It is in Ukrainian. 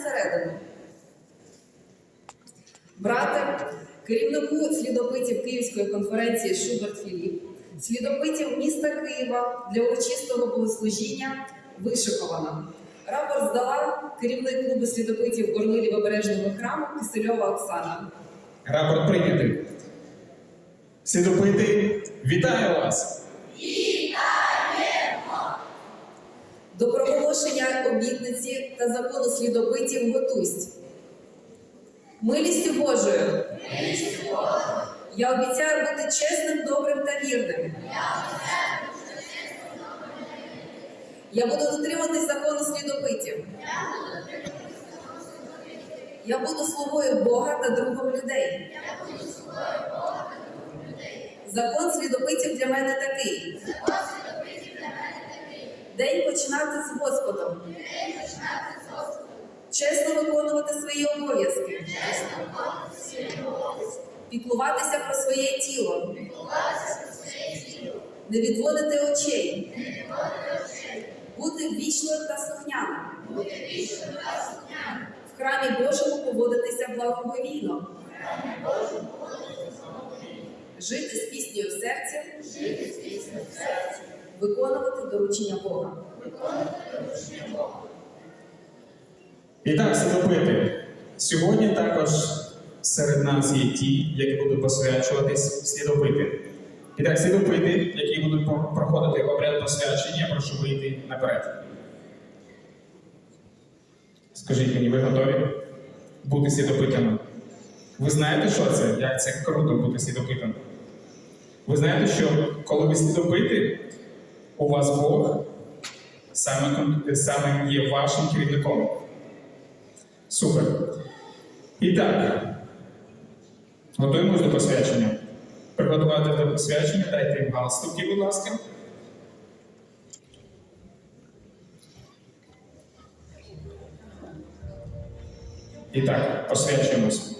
всередину. Брате, керівнику слідопитів Київської конференції Шуберт Філіп, слідопитів міста Києва для урочистого богослужіння вишикована. Рапорт здала керівник клубу слідопитів Орли Лівобережного храму Кисельова Оксана. Рапорт прийнятий. Слідопити, вітаю вас! До проголошення обітниці та закону слідопитів готуйсь. Милістю Божою. Я обіцяю бути чесним, добрим та вірним. Я буду дотримуватись закону слідопитів. Я буду слугою Бога та другом людей. Закон слідопитів для мене такий. День починати з Господом. Чесно виконувати свої обов'язки. Піклуватися про своє тіло. Не відводити очей. Бути вічною та слухняною. В храмі Божому поводитися благоговійно. Жити з піснею в серці. Виконувати доручення Бога. І так, слідопити, сьогодні також серед нас є ті, які будуть посвячуватись слідопити. І так, слідопити, які будуть проходити обряд посвячення, прошу вийти наперед. Скажіть мені, ви готові бути слідопитами? Ви знаєте, що це? Як це круто бути слідопитом? Ви знаєте, що коли ви слідопити, у вас Бог саме, саме є вашим керівником. Супер. І так, готуємось до посвячення. Приготувати до посвячення, дайте їм галстуки, будь ласка. І так, посвячуємось.